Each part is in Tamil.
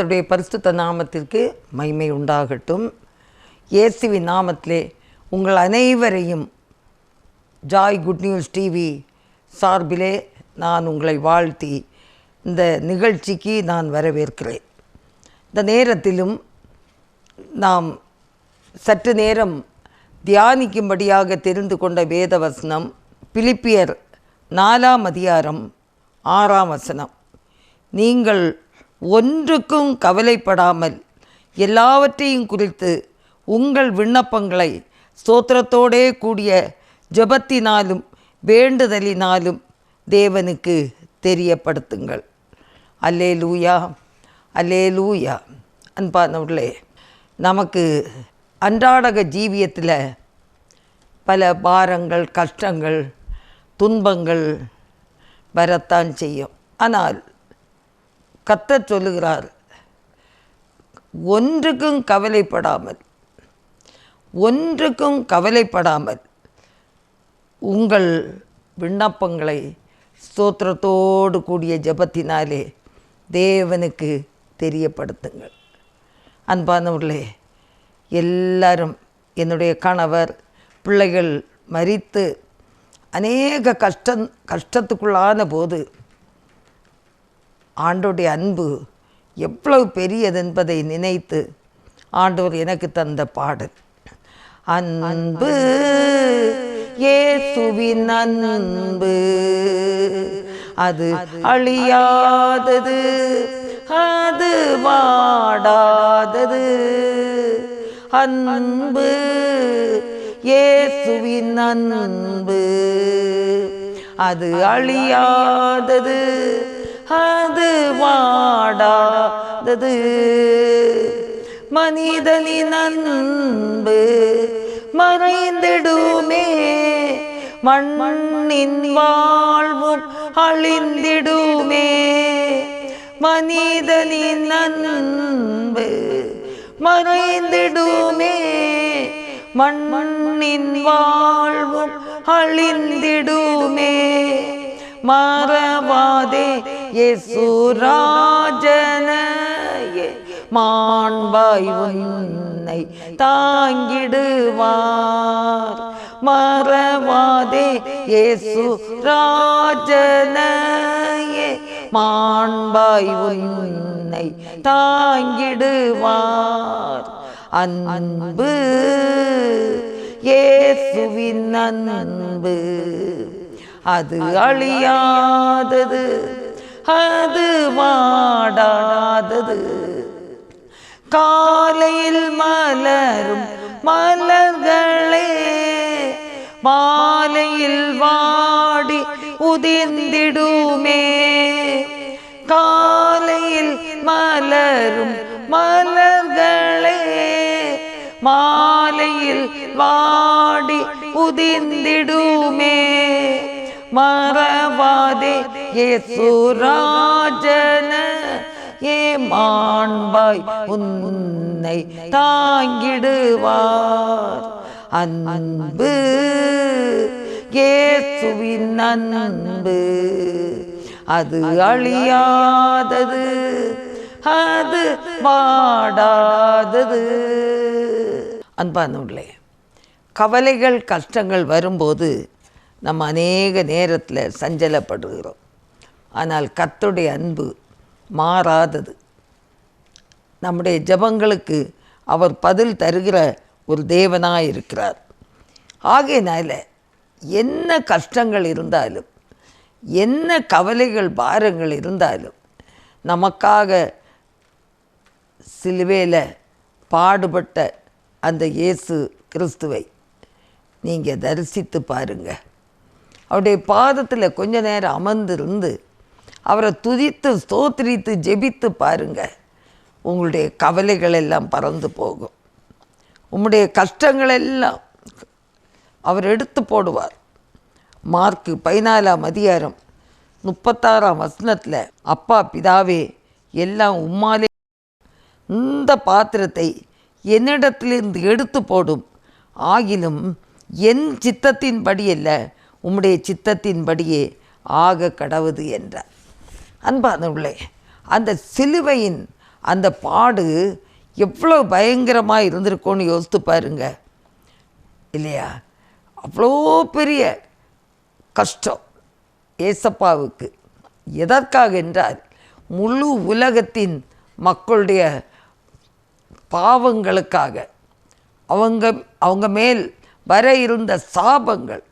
கர்த்தருடைய பரிசுத்த நாமத்திற்கு மைமை உண்டாகட்டும். இயேசுவின் நாமத்திலே உங்கள் அனைவரையும் ஜாய் குட் நியூஸ் டிவி சார்பிலே நான் உங்களை வாழ்த்தி இந்த நிகழ்ச்சிக்கு நான் வரவேற்கிறேன். இந்த நேரத்திலும் நாம் சற்று நேரம் தியானிக்கும்படியாக தெரிந்து கொண்ட வேத வசனம் பிலிப்பியர் நாலாம் அதிகாரம் ஆறாம் வசனம். நீங்கள் ஒன்றுக்கும் கவலைப்படாமல் எல்லாவற்றையும் குறித்து உங்கள் விண்ணப்பங்களை ஸ்தோத்திரத்தோடே கூடிய ஜெபத்தினாலும் வேண்டுதலினாலும் தேவனுக்கு தெரியப்படுத்துங்கள். அல்லே லூயா அல்லே லூயா அன்பானவர்களே நமக்கு அன்றாடக ஜீவியத்தில் பல பாரங்கள் கஷ்டங்கள் துன்பங்கள் வரத்தான் செய்யும். ஆனால் கத்த சொல்லுகிறார் ஒன்றுக்கும் கவலைப்படாமல் ஒன்றுக்கும் கவலைப்படாமல் உங்கள் விண்ணப்பங்களை ஸ்தோத்திரத்தோடு கூடிய ஜெபத்தினாலே தேவனுக்கு தெரியப்படுத்துங்கள். அன்பானவர்களே எல்லாரும் என்னுடைய கணவர் பிள்ளைகள் மறித்து அநேக கஷ்டம் கஷ்டத்துக்குள்ளான போது ஆண்டோடைய அன்பு எவ்வளவு பெரியது என்பதை நினைத்து ஆண்டவர் எனக்கு தந்த பாடல். அன்பு ஏசுவின் அன்பு அது அழியாதது அது வாடாதது. அன்பு ஏசுவின் அன்பு அது அழியாதது அது வாடாதது. மனிதனின் அன்பு மறைந்திடுமே. மண்ணின் வாழ்வும் அழிந்திடுமே. மனிதனின் அன்பு மறைந்திடுமே. மண்மண்ணின் வாழ்வும் அழிந்திடுமே. மறவாதே இயேசுராஜனையே மாண்பாய் உன்னை தாங்கிடுவார். மறவாதே இயேசு ராஜனே மாண்பாய் உன்னை தாங்கிடுவார். அன்பு இயேசுவின் அன்பு அது அழியாதது. அது வாடாதது. காலையில் மலரும் மலர்களே மாலையில் வாடி உதிர்ந்திடுமே. காலையில் மலரும் மலர்களே மாலையில் வாடி உதிர்ந்திடுமே. மறவாதே இயேசுராஜன ஏ மாண்பாய் உன்னை தாங்கிடுவார். அன்பு ஏசுவின் அன்பு அது அழியாதது அது பாடாதது அன்பானவர்களே கவலைகள் கஷ்டங்கள் வரும்போது நம்ம அநேக நேரத்தில் சஞ்சலப்படுகிறோம். ஆனால் கத்துடைய அன்பு மாறாதது. நம்முடைய ஜெபங்களுக்கு அவர் பதில் தருகிற ஒரு தேவனாக இருக்கிறார். ஆகையினால என்ன கஷ்டங்கள் இருந்தாலும் என்ன கவலைகள் பாரங்கள் இருந்தாலும் நமக்காக சிலுவையில் பாடுபட்ட அந்த இயேசு கிறிஸ்துவை நீங்கள் தரிசித்து பாருங்கள் அவருடைய பாதத்தில் கொஞ்ச நேரம் அமர்ந்திருந்து அவரை துதித்து ஸ்தோத்திரித்து ஜெபித்து பாருங்க. உங்களுடைய கவலைகள் எல்லாம் பறந்து போகும். உம்முடைய கஷ்டங்கள் எல்லாம் அவர் எடுத்து போடுவார். மார்க்கு பதினாலாம் அதிகாரம் முப்பத்தாறாம் வசனத்தில் அப்பா பிதாவே எல்லாம் உம்மாலே இந்த பாத்திரத்தை என்னிடத்திலிருந்து எடுத்து போடும். ஆகிலும் என் சித்தத்தின்படி அல்ல உம்முடைய சித்தத்தின்படியே ஆக கடவுது என்றார். அன்பானவர்களே அந்த சிலுவையின் அந்த பாடு எவ்வளோ பயங்கரமாக இருந்திருக்கும்னு யோசித்து பாருங்க. இல்லையா? அவ்வளோ பெரிய கஷ்டம் ஏசப்பாவுக்கு. எதற்காக என்றால் முழு உலகத்தின் மக்களுடைய பாவங்களுக்காக. அவங்க அவங்க மேல் வர இருந்த சாபங்கள்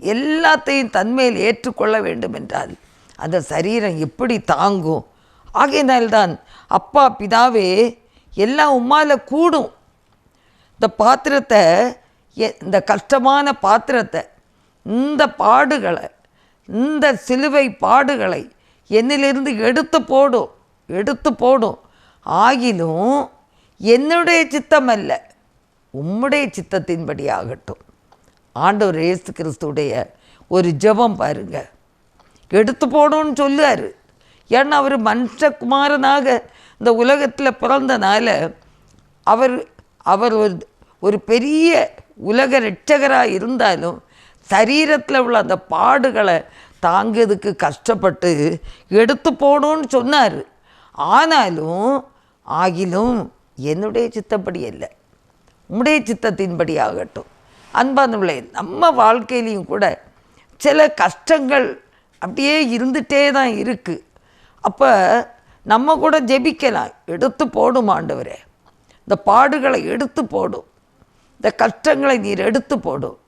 எல்லாத்தையும் தன்மேல் ஏற்றுக்கொள்ள வேண்டும் என்றால் அந்த சரீரம் எப்படி தாங்கும்? ஆகையினால்தான் அப்பா பிதாவே எல்லாம் உம்மால கூடும். இந்த பாத்திரத்தை எ- இந்த கஷ்டமான பாத்திரத்தை இந்த பாடுகளை இந்த சிலுவை பாடுகளை என்னிலிருந்து எடுத்து போடும் எடுத்து போடும். ஆகிலும் என்னுடைய சித்தம் அல்ல உம்முடைய சித்தத்தின்படி ஆகட்டும் ஆண்டவர் இயேசு கிறிஸ்துடைய ஒரு ஜெபம் பாருங்க. எடுத்து போகணும்னு சொல்லுவார். ஏன்னா அவர் மனுஷகுமாரனாக இந்த உலகத்தில் பிறந்தனால அவர் அவர் ஒரு ஒரு பெரிய உலக ரட்சகராக இருந்தாலும் சரீரத்தில் உள்ள அந்த பாடுகளை தாங்கிறதுக்கு கஷ்டப்பட்டு எடுத்து போகணும்னு சொன்னார். ஆனாலும் ஆகிலும் என்னுடைய சித்தப்படி இல்லை உம்முடைய சித்தத்தின்படி ஆகட்டும். அன்பானவர்களே நம்ம வாழ்க்கையிலையும் கூட சில கஷ்டங்கள் அப்படியே இருந்துகிட்டே தான் இருக்குது அப்போ நம்ம கூட ஜெபிக்கலாம். எடுத்து போடும் ஆண்டவரே. இந்த பாடுகளை எடுத்து போடும். இந்த கஷ்டங்களை நீர் எடுத்து போடும்.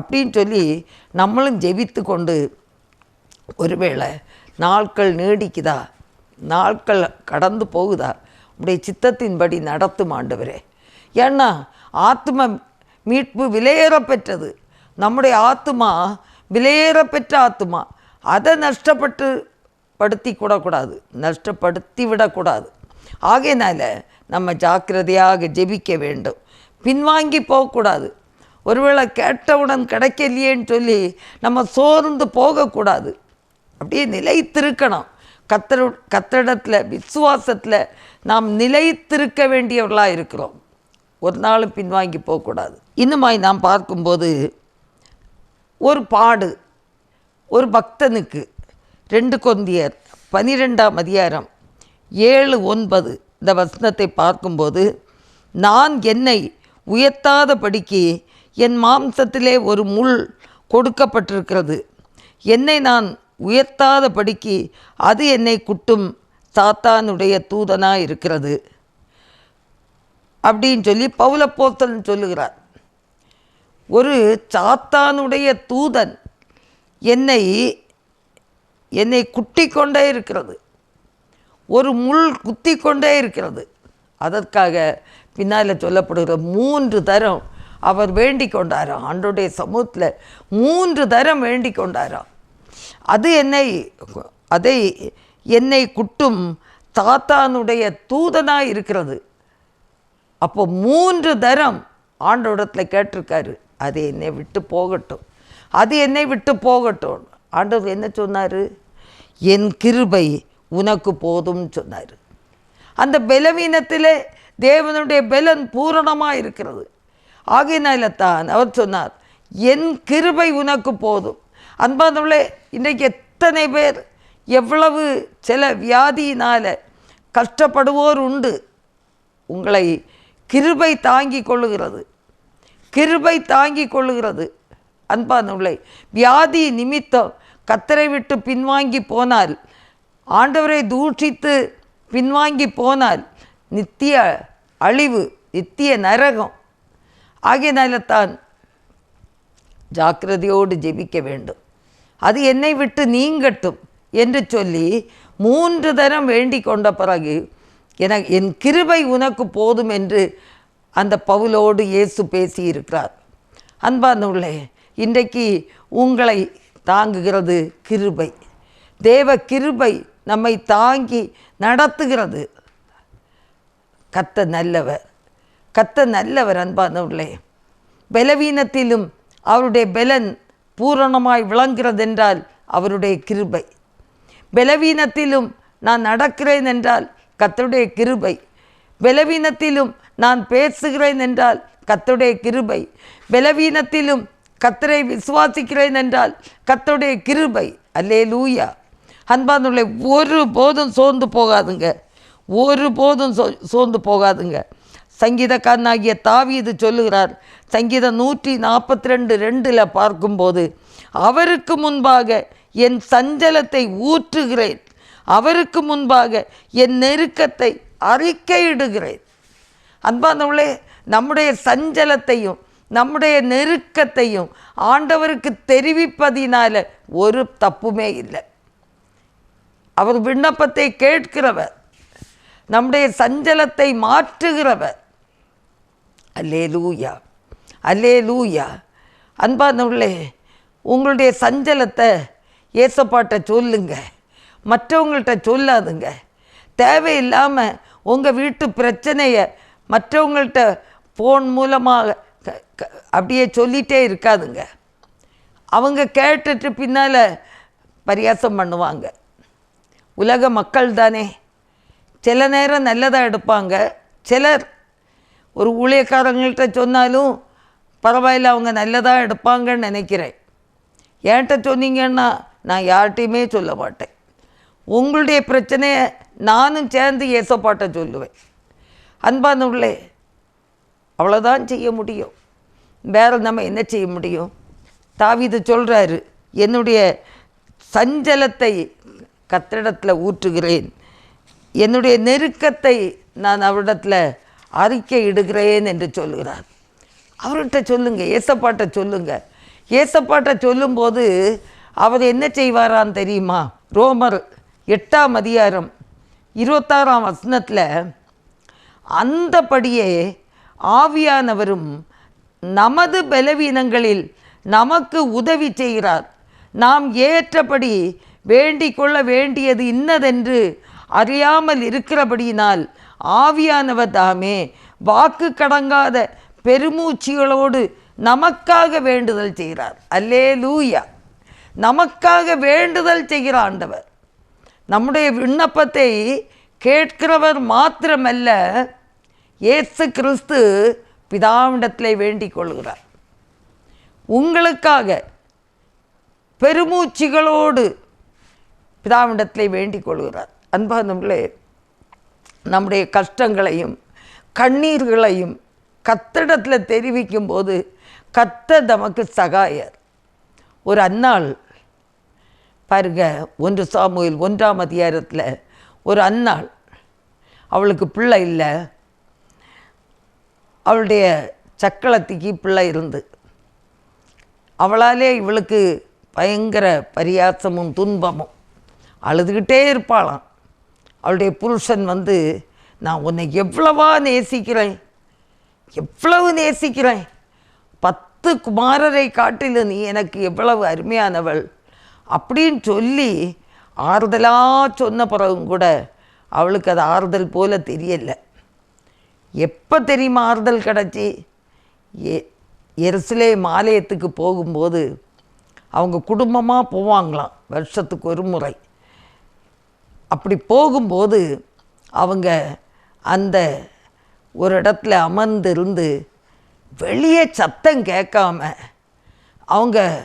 அப்படின்னு சொல்லி நம்மளும் ஜெபித்து கொண்டு ஒருவேளை நாட்கள் நீடிக்குதா? நாட்கள் கடந்து போகுதா? உடைய சித்தத்தின்படி நடத்தும் ஆண்டவரே. ஏன்னா ஆத்ம மீட்பு விலையேற பெற்றது நம்முடைய ஆத்மா விலையேற பெற்ற ஆத்மா அதை நஷ்டப்பட்டு படுத்தி கூடக்கூடாது. நஷ்டப்படுத்தி விடக்கூடாது. ஆகையினால நம்ம ஜாக்கிரதையாக ஜெபிக்க வேண்டும். பின்வாங்கி போகக்கூடாது. ஒருவேளை கேட்டவுடன் கிடைக்கலையேன்னு சொல்லி நம்ம சோர்ந்து போகக்கூடாது. அப்படியே நிலைத்திருக்கணும். கத்தரு கத்தடத்தில் விசுவாசத்தில் நாம் நிலைத்திருக்க வேண்டியவர்களாக இருக்கிறோம். ஒரு நாளும் பின்வாங்கி போகக்கூடாது. இன்னுமாய் நாம் பார்க்கும்போது ஒரு பாடு ஒரு பக்தனுக்கு ரெண்டு கொந்தியர் பனிரெண்டாம் அதிகாரம் ஏழு ஒன்பது இந்த வசனத்தை பார்க்கும்போது நான் என்னை உயர்த்தாதபடிக்கு என் மாம்சத்திலே ஒரு முள் கொடுக்கப்பட்டிருக்கிறது. என்னை நான் உயர்த்தாதபடிக்கு அது என்னை குட்டும் சாத்தானுடைய தூதனாக இருக்கிறது அப்படின்னு சொல்லி பௌலப்போத்தன் சொல்லுகிறார். ஒரு சாத்தானுடைய தூதன் என்னை என்னை குட்டி கொண்டே இருக்கிறது. ஒரு முள் குத்தி கொண்டே இருக்கிறது. அதற்காக பின்னால் சொல்லப்படுகிற மூன்று தரம் அவர் வேண்டி கொண்டாராம். ஆண்டோடைய சமூகத்தில் மூன்று தரம் வேண்டி கொண்டாராம். அது என்னை அதை என்னை குட்டும் தாத்தானுடைய தூதனாக இருக்கிறது. அப்போ மூன்று தரம் ஆண்டோடத்தில் கேட்டிருக்காரு. அது என்னை விட்டு போகட்டும். அது என்னை விட்டு போகட்டும். ஆண்டவர் என்ன சொன்னார்? என் கிருபை உனக்கு போதும்னு சொன்னார். அந்த பலவீனத்தில் தேவனுடைய பலன் பூரணமாக இருக்கிறது. ஆகையினால தான் அவர் சொன்னார் என் கிருபை உனக்கு போதும். அன்பானவளே இன்றைக்கு எத்தனை பேர் எவ்வளவு சில வியாதியினால் கஷ்டப்படுவோர் உண்டு. உங்களை கிருபை தாங்கி கொள்ளுகிறது. கிருபை தாங்கி கொள்ளுகிறது. அன்பானுள்ளை வியாதி நிமித்தம் கத்தரை விட்டு பின்வாங்கி போனால் ஆண்டவரை தூஷித்து பின்வாங்கி போனால் நித்திய அழிவு நித்திய நரகம். ஆகையினால தான் ஜாக்கிரதையோடு ஜெபிக்க வேண்டும். அது என்னை விட்டு நீங்கட்டும் என்று சொல்லி மூன்று தரம் வேண்டிக் கொண்ட பிறகு என என் கிருபை உனக்கு போதும் என்று அந்த பவுலோடு இயேசு பேசியிருக்கிறார். அன்பானுள்ளே இன்றைக்கு உங்களை தாங்குகிறது கிருபை. தேவ கிருபை நம்மை தாங்கி நடத்துகிறது. கத்த நல்லவர். கத்த நல்லவர் அன்பானவர்களே. பலவீனத்திலும் அவருடைய பலன் பூரணமாய் விளங்குகிறதென்றால் அவருடைய கிருபை. பலவீனத்திலும் நான் நடக்கிறேன் என்றால் கத்தருடைய கிருபை. பலவீனத்திலும் நான் பேசுகிறேன் என்றால் கத்தருடைய கிருபை. பலவீனத்திலும் கத்தரை விசுவாசிக்கிறேன் என்றால் கத்தருடைய கிருபை அல்லே லூயா அன்பானுள்ள ஒரு போதும் சோர்ந்து போகாதுங்க. ஒரு போதும் சோ சோர்ந்து போகாதுங்க. சங்கீதக்காரனாகிய இது சொல்லுகிறார் சங்கீதம் நூற்றி நாற்பத்தி ரெண்டு ரெண்டில் பார்க்கும்போது அவருக்கு முன்பாக என் சஞ்சலத்தை ஊற்றுகிறேன். அவருக்கு முன்பாக என் நெருக்கத்தை அறிக்கையிடுகிறேன். அன்பானவளே நம்முடைய சஞ்சலத்தையும் நம்முடைய நெருக்கத்தையும் ஆண்டவருக்கு தெரிவிப்பதினால ஒரு தப்புமே இல்லை. அவர் விண்ணப்பத்தை கேட்கிறவர் நம்முடைய சஞ்சலத்தை மாற்றுகிறவர். அல்லே லூயா அல்லே லூயா அன்பானவர்களே உங்களுடைய சஞ்சலத்தை ஏசப்பாட்ட சொல்லுங்க மற்றவங்கள்ட்ட சொல்லாதுங்க. தேவையில்லாமல் உங்கள் வீட்டு பிரச்சனையை மற்றவங்கள்ட்ட ஃபோன் மூலமாக அப்படியே சொல்லிகிட்டே இருக்காதுங்க. அவங்க கேட்டுட்டு பின்னால் பரியாசம் பண்ணுவாங்க. உலக மக்கள் தானே சில நேரம் நல்லதாக எடுப்பாங்க. சிலர் ஒரு ஊழியக்காரங்கள்ட்ட சொன்னாலும் பரவாயில்ல அவங்க நல்லதாக எடுப்பாங்கன்னு நினைக்கிறேன். என்கிட்ட சொன்னீங்கன்னா நான் யார்கிட்டையுமே சொல்ல மாட்டேன். உங்களுடைய பிரச்சனையை நானும் சேர்ந்து ஏசப்பாட்ட சொல்லுவேன். அன்பான உள்ளே அவ்வளோதான் செய்ய முடியும். வேற நம்ம என்ன செய்ய முடியும்? தாவிது சொல்கிறாரு என்னுடைய சஞ்சலத்தை கத்திடத்தில் ஊற்றுகிறேன். என்னுடைய நெருக்கத்தை நான் அவரிடத்தில் அறிக்கை இடுகிறேன் என்று சொல்கிறார் அவர்கிட்ட சொல்லுங்கள் ஏசப்பாட்டை சொல்லுங்கள் ஏசப்பாட்டை சொல்லும்போது அவர் என்ன செய்வாரான்னு தெரியுமா? ரோமர் எட்டாம் அதிகாரம் இருபத்தாறாம் வசனத்தில் அந்தபடியே ஆவியானவரும் நமது பலவீனங்களில் நமக்கு உதவி செய்கிறார். நாம் ஏற்றபடி வேண்டிக் கொள்ள வேண்டியது இன்னதென்று அறியாமல் இருக்கிறபடியினால் ஆவியானவர் தாமே வாக்கு கடங்காத பெருமூச்சிகளோடு நமக்காக வேண்டுதல் செய்கிறார். அல்லே லூயா நமக்காக வேண்டுதல் செய்கிற ஆண்டவர். நம்முடைய விண்ணப்பத்தை கேட்கிறவர் மாத்திரமல்ல இயேசு கிறிஸ்து பிதாவிடத்திலே வேண்டிக் கொள்கிறார் உங்களுக்காக பெருமூச்சிகளோடு பிதாவிடத்திலே வேண்டிக் கொள்கிறார் அன்பானவர்களே நம்முடைய கஷ்டங்களையும் கண்ணீர்களையும் கத்திடத்தில் தெரிவிக்கும் போது கத்த நமக்கு சகாயர். ஒரு அன்னாள் பாருங்க ஒன்று சாமுவில் ஒன்றாம் அதிகாரத்தில் ஒரு அன்னாள் அவளுக்கு பிள்ளை இல்லை. அவளுடைய சக்களத்திக்கு பிள்ளை இருந்து. அவளாலே இவளுக்கு பயங்கர பரியாசமும் துன்பமும். அழுதுகிட்டே இருப்பாளாம். அவளுடைய புருஷன் வந்து நான் உன்னை எவ்வளவா நேசிக்கிறேன்? எவ்வளவு நேசிக்கிறேன்? பத்து குமாரரை காட்டிலும் நீ எனக்கு எவ்வளவு அருமையானவள்? அப்படின்னு சொல்லி ஆறுதலாக சொன்ன பிறகும் கூட அவளுக்கு அது ஆறுதல் போல தெரியலை. எப்போ தெரியுமா ஆறுதல் கிடச்சி எ எருசலே ஆலயத்துக்கு போகும்போது அவங்க குடும்பமாக போவாங்களாம் வருஷத்துக்கு ஒரு முறை. அப்படி போகும்போது அவங்க அந்த ஒரு இடத்துல அமர்ந்திருந்து வெளியே சத்தம் கேட்காம அவங்க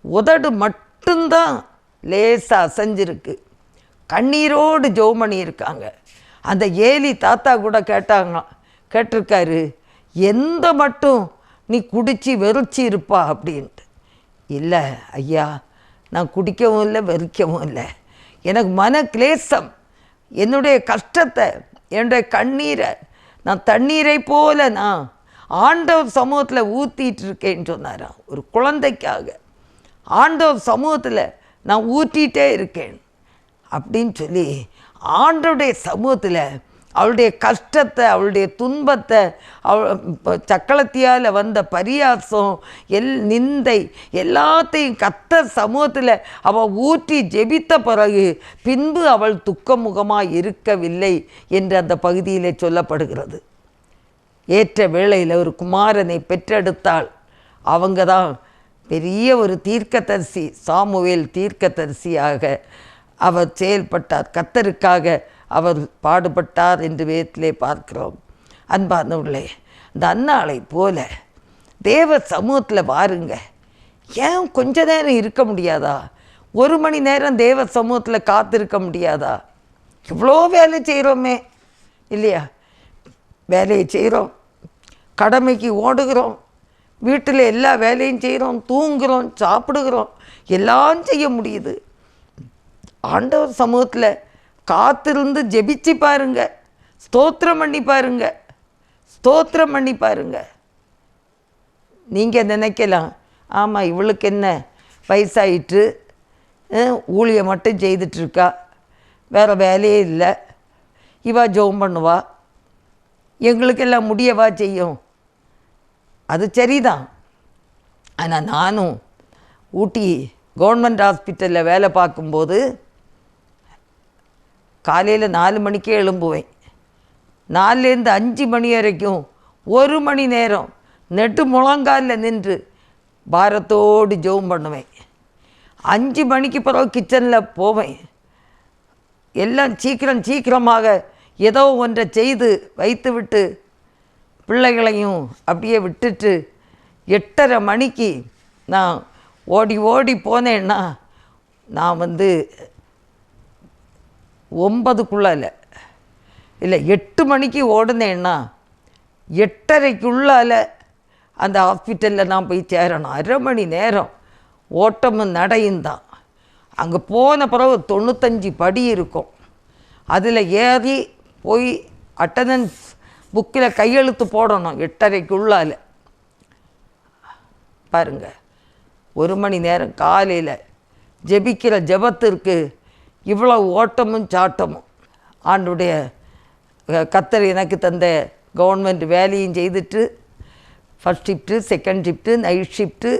உதடு மட்டும்தான் லேசாக அசைஞ்சிருக்கு. கண்ணீரோடு ஜோமணி பண்ணியிருக்காங்க. அந்த ஏலி தாத்தா கூட கேட்டாங்களாம் கேட்டிருக்காரு. எந்த மட்டும் நீ குடிச்சு வெறிச்சு இருப்பா அப்படின்ட்டு. இல்லை ஐயா நான் குடிக்கவும் இல்லை வெறிக்கவும் இல்லை. எனக்கு மன கிளேசம். என்னுடைய கஷ்டத்தை என்னுடைய கண்ணீரை நான் தண்ணீரை போல நான் ஆண்டவர் சமூகத்தில் ஊற்றிட்டு இருக்கேன்னு சொன்னாராம். ஒரு குழந்தைக்காக. ஆண்டவர் சமூகத்தில் நான் ஊற்றிட்டே இருக்கேன். அப்படின்னு சொல்லி ஆண்டவருடைய சமூகத்தில் அவளுடைய கஷ்டத்தை அவளுடைய துன்பத்தை அவள் சக்களத்தியால் வந்த பரியாசம் எல் நிந்தை எல்லாத்தையும் கத்த சமூகத்தில் அவள் ஊற்றி ஜெபித்த பிறகு பின்பு அவள் துக்கமுகமாக இருக்கவில்லை என்று அந்த பகுதியில் சொல்லப்படுகிறது. ஏற்ற வேளையில் ஒரு குமாரனை பெற்றெடுத்தாள். அவங்க தான் பெரிய ஒரு தீர்க்கதரிசி சாமுவேல் தீர்க்கதரிசியாக அவர் செயல்பட்டார். கத்தருக்காக அவர் பாடுபட்டார் என்று வேதத்திலே பார்க்கிறோம். அன்பானவர்களே இந்த அன்னாளை போல தேவ சமூகத்தில் பாருங்க ஏன் கொஞ்ச நேரம் இருக்க முடியாதா? ஒரு மணி நேரம் தேவ சமூகத்தில் காத்திருக்க முடியாதா? இவ்வளோ வேலை செய்கிறோமே இல்லையா? வேலையை செய்கிறோம் கடமைக்கு ஓடுகிறோம். வீட்டில் எல்லா வேலையும் செய்கிறோம் தூங்குகிறோம் சாப்பிடுகிறோம். எல்லாம் செய்ய முடியுது. ஆண்டவர் சமூகத்தில் காத்திருந்து ஜெபிச்சு பாருங்க. ஸ்தோத்திரம் பண்ணி பாருங்க. ஸ்தோத்திரம் பண்ணி பாருங்க. நீங்கள் நினைக்கலாம். ஆமாம் இவளுக்கு என்ன? வயசாயிட்டு ஊழியை மட்டும் செய்துட்ருக்கா. வேறு வேலையே இல்லை. இவா ஜெபம் பண்ணுவா. எங்களுக்கெல்லாம் முடியவா செய்யும்? அது சரிதான். ஆனால் நானும் ஊட்டி கவர்மெண்ட் ஹாஸ்பிட்டலில் வேலை பார்க்கும்போது காலையில் நாலு மணிக்கே எழும்புவேன். நாலுலேருந்து அஞ்சு மணி வரைக்கும் ஒரு மணி நேரம் நெட்டு முழங்காலில் நின்று பாரத்தோடு ஜெபம் பண்ணுவேன். அஞ்சு மணிக்கு பிறகு கிச்சனில் போவேன். எல்லாம் சீக்கிரம் சீக்கிரமாக ஏதோ ஒன்றை செய்து வைத்து விட்டு பிள்ளைகளையும் அப்படியே விட்டுட்டு எட்டரை மணிக்கு நான் ஓடி ஓடி போனேன்னா நான் வந்து ஒன்பதுக்குள்ளே இல்லை. இல்லை எட்டு மணிக்கு ஓடுனேன்னா எட்டரைக்குள்ளால அந்த ஹாஸ்பிட்டலில் நான் போய் சேரணும். அரை மணி நேரம். ஓட்டமும் நடையும் தான். அங்கே போன பிறகு தொண்ணூத்தஞ்சு படி இருக்கும். அதில் ஏறி போய் அட்டண்டன்ஸ் புக்கில் கையெழுத்து போடணும். எட்டரைக்குள்ளால பாருங்க. ஒரு மணி நேரம் காலையில் ஜெபிக்கிற ஜெபத்திற்கு இவ்வளோ ஓட்டமும் சாட்டமும். ஆண்டுடைய கத்தர் எனக்கு தந்த கவர்மெண்ட் வேலையும் செய்துட்டு first shift second shift night shift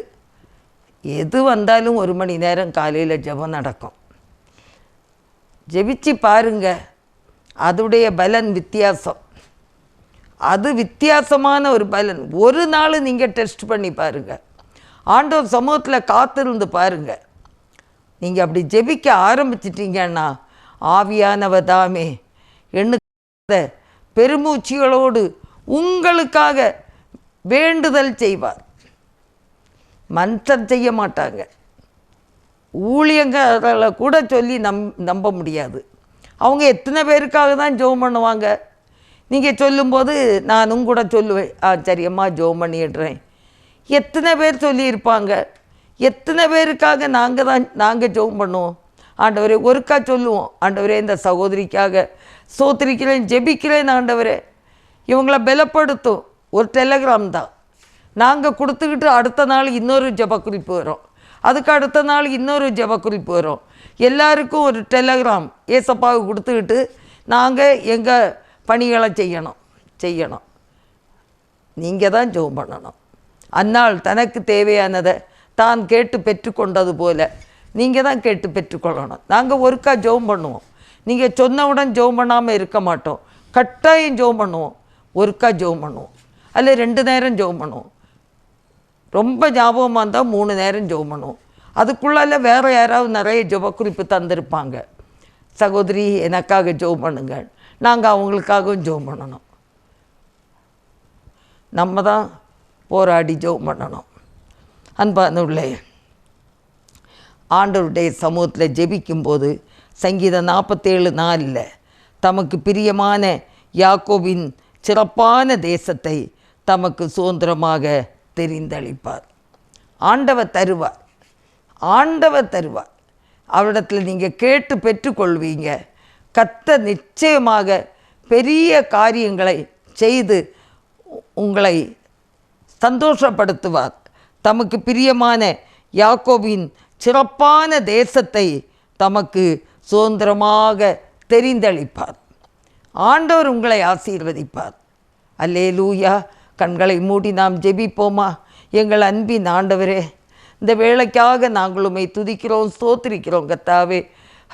எது வந்தாலும் ஒரு மணி நேரம் காலையில் ஜெபம் நடக்கும். ஜெபிச்சு பாருங்க அதுடைய பலன் வித்தியாசம். அது வித்தியாசமான ஒரு பலன். ஒரு நாள் நீங்கள் டெஸ்ட் பண்ணி பாருங்கள் ஆண்டவர் சமூகத்தில் காத்திருந்து பாருங்கள் நீங்கள் அப்படி ஜெபிக்க ஆரம்பிச்சிட்டீங்கன்னா ஆவியானவ தாமே எண்ணுத பெருமூச்சிகளோடு உங்களுக்காக வேண்டுதல் செய்வார். மனுஷர் செய்ய மாட்டாங்க. ஊழியங்களை கூட சொல்லி நம் நம்ப முடியாது. அவங்க எத்தனை பேருக்காக தான் ஜோம் பண்ணுவாங்க? நீங்கள் சொல்லும்போது நானும் கூட சொல்லுவேன் ஆ சரியம்மா ஜோம் பண்ணிடுறேன். எத்தனை பேர் சொல்லியிருப்பாங்க? எத்தனை பேருக்காக நாங்கள் தான் நாங்கள் ஜெபம் பண்ணுவோம்? ஆண்டவரே ஒருக்கா சொல்லுவோம் ஆண்டவரே இந்த சகோதரிக்காக. சோத்திரிக்கிறேன் ஜெபிக்கிறேன் ஆண்டவரே. இவங்கள பலப்படுத்தும். ஒரு டெலகிராம் தான். நாங்கள் கொடுத்துக்கிட்டு அடுத்த நாள் இன்னொரு ஜெபக்குறிப்பு வரும். அதுக்கு அடுத்த நாள் இன்னொரு ஜெபக்குறிப்பு வரும். எல்லாருக்கும் ஒரு டெலகிராம் ஏசப்பாவுக்கு கொடுத்துக்கிட்டு நாங்கள் எங்கள் பணிகளை செய்யணும் செய்யணும். நீங்கள் தான் ஜோம் பண்ணணும். அந்நாள் தனக்கு தேவையானதை தான் கேட்டு பெற்றுக்கொண்டது போல. நீங்கள் தான் கேட்டு பெற்றுக்கொள்ளணும். நாங்கள் ஒருக்கா ஜெபம் பண்ணுவோம். நீங்கள் சொன்னவுடன் ஜெபம் பண்ணாமல் இருக்க மாட்டோம். கட்டாயம் ஜெபம் பண்ணுவோம். ஒருக்கா ஜெபம் பண்ணுவோம். அதில் ரெண்டு நேரம் ஜெபம் பண்ணுவோம். ரொம்ப ஞாபகமாக இருந்தால் மூணு நேரம் ஜெபம் பண்ணுவோம். அதுக்குள்ளால வேறு யாராவது நிறைய ஜெப குறிப்பு தந்திருப்பாங்க. சகோதரி எனக்காக ஜெபம் பண்ணுங்க நாங்கள் அவங்களுக்காகவும் ஜெபம் பண்ணணும். நம்ம தான் போராடி ஜெபம் பண்ணணும். அன்பானுள்ளே ஆண்டவருடைய சமூகத்தில் ஜெபிக்கும்போது சங்கீதம் நாற்பத்தேழு நாளில் தமக்கு பிரியமான யாக்கோவின் சிறப்பான தேசத்தை தமக்கு சுதந்திரமாக தெரிந்தளிப்பார். ஆண்டவர் தருவார். ஆண்டவர் தருவார். அவரிடத்தில் நீங்கள் கேட்டு பெற்றுக்கொள்வீங்க. கத்த நிச்சயமாக பெரிய காரியங்களை செய்து உங்களை சந்தோஷப்படுத்துவார். தமக்கு பிரியமான யாக்கோபின் சிறப்பான தேசத்தை தமக்கு சுதந்திரமாக தெரிந்தளிப்பார். ஆண்டவர் உங்களை ஆசீர்வதிப்பார். அல்லே லூயா கண்களை மூடி நாம் ஜெபிப்போமா? எங்கள் அன்பின் ஆண்டவரே இந்த வேலைக்காக நாங்கள் உம்மை துதிக்கிறோம் ஸ்தோத்திரிக்கிறோம் கத்தாவே.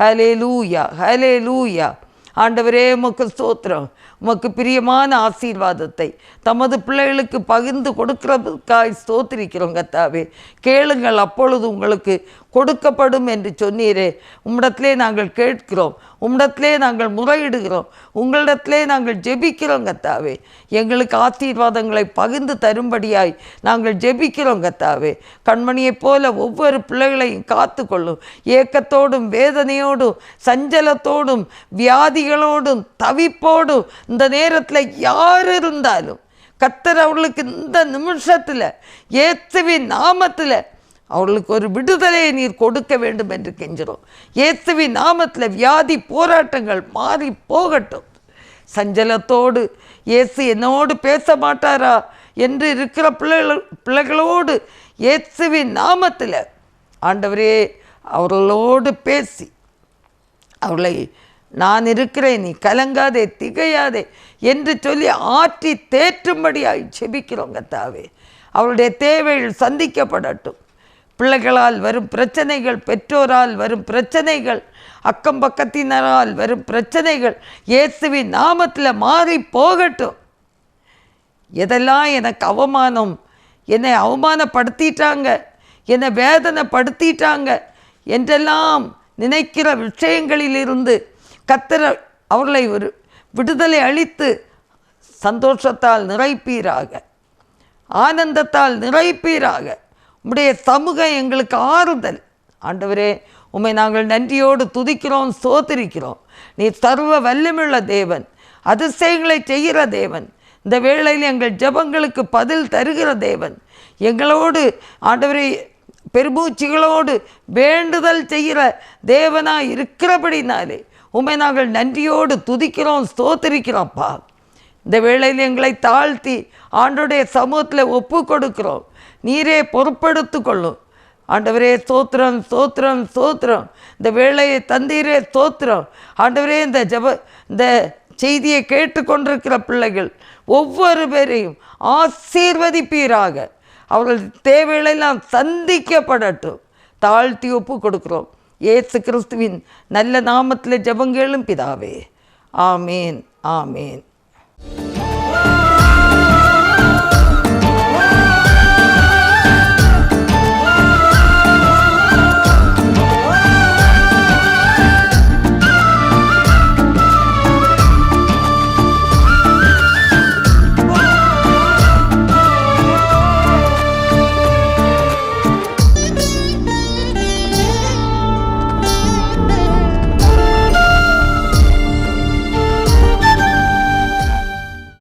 ஹலே லூயா ஹலே லூயா ஆண்டவரே உமக்கு ஸ்தோத்திரம். உமக்கு பிரியமான ஆசீர்வாதத்தை தமது பிள்ளைகளுக்கு பகிர்ந்து கொடுக்கிறதுக்காய் ஸ்தோத்திரிக்கிறோம் கத்தாவே கேளுங்கள் அப்பொழுது உங்களுக்கு கொடுக்கப்படும் என்று சொன்னீரே. உம்மிடத்திலே நாங்கள் கேட்கிறோம் உம்மிடத்திலே நாங்கள் முறையிடுகிறோம் உங்களிடத்திலே நாங்கள் ஜெபிக்கிறோம் கத்தாவே எங்களுக்கு ஆசீர்வாதங்களை பகிர்ந்து தரும்படியாய் நாங்கள் ஜெபிக்கிறோம் கத்தாவே கண்மணியைப் போல ஒவ்வொரு பிள்ளைகளையும் காத்துக்கொள்ளும் ஏக்கத்தோடும் வேதனையோடும் சஞ்சலத்தோடும் வியாதிகளோடும் தவிப்போடும் இந்த நேரத்தில் யார் இருந்தாலும் கத்தர் அவர்களுக்கு இந்த நிமிஷத்தில் ஏத்துவின் நாமத்தில் அவர்களுக்கு ஒரு விடுதலையை நீர் கொடுக்க வேண்டும் என்று கெஞ்சிடும் இயேசுவின் நாமத்தில் வியாதி போராட்டங்கள் மாறி போகட்டும். சஞ்சலத்தோடு இயேசு என்னோடு பேச மாட்டாரா என்று இருக்கிற பிள்ளைகள் பிள்ளைகளோடு இயேசுவின் நாமத்தில் ஆண்டவரே அவர்களோடு பேசி அவளை நான் இருக்கிறேன் நீ கலங்காதே திகையாதே என்று சொல்லி ஆற்றி தேற்றும்படியாய் செபிக்கிறோம் கத்தாவே. அவளுடைய தேவைகள் சந்திக்கப்படட்டும். பிள்ளைகளால் வரும் பிரச்சனைகள் பெற்றோரால் வரும் பிரச்சனைகள் அக்கம் பக்கத்தினரால் வரும் பிரச்சனைகள் இயேசுவின் நாமத்தில் மாறி போகட்டும். எதெல்லாம் எனக்கு அவமானம் என்னை அவமானப்படுத்திட்டாங்க என்னை வேதனைப்படுத்திட்டாங்க என்றெல்லாம் நினைக்கிற விஷயங்களிலிருந்து கத்தர அவர்களை ஒரு விடுதலை அளித்து சந்தோஷத்தால் நிறைப்பீராக ஆனந்தத்தால் நிறைப்பீராக. உம்முடைய சமூகம் எங்களுக்கு ஆறுதல். ஆண்டவரே உம்மை நாங்கள் நன்றியோடு துதிக்கிறோம் சோதரிக்கிறோம் நீ சர்வ வல்லமுள்ள தேவன் அதிசயங்களை செய்கிற தேவன். இந்த வேளையில் எங்கள் ஜெபங்களுக்கு பதில் தருகிற தேவன். எங்களோடு ஆண்டவரே பெருமூச்சிகளோடு வேண்டுதல் செய்கிற தேவனாக இருக்கிறபடினாலே உண்மை நாங்கள் நன்றியோடு துதிக்கிறோம் ஸ்தோத்திரிக்கிறோம்ப்பா இந்த வேளையில் எங்களை தாழ்த்தி ஆண்டுடைய சமூகத்தில் ஒப்பு கொடுக்கிறோம். நீரே பொறுப்படுத்து கொள்ளும். ஆண்டவரே ஸ்தோத்திரம் ஸ்தோத்திரம் ஸ்தோத்திரம். இந்த வேளையை தந்தீரே ஸ்தோத்திரம். ஆண்டவரே இந்த ஜப இந்த செய்தியை கேட்டுக்கொண்டிருக்கிற பிள்ளைகள் ஒவ்வொரு பேரையும் ஆசீர்வதிப்பீராக. அவர்கள் தேவைகளெல்லாம் சந்திக்கப்படட்டும். தாழ்த்தி ஒப்பு கொடுக்குறோம். ஏசு கிறிஸ்துவின் நல்ல நாமத்தில் ஜபம் கேளும் பிதாவே. ஆமேன் ஆமேன்.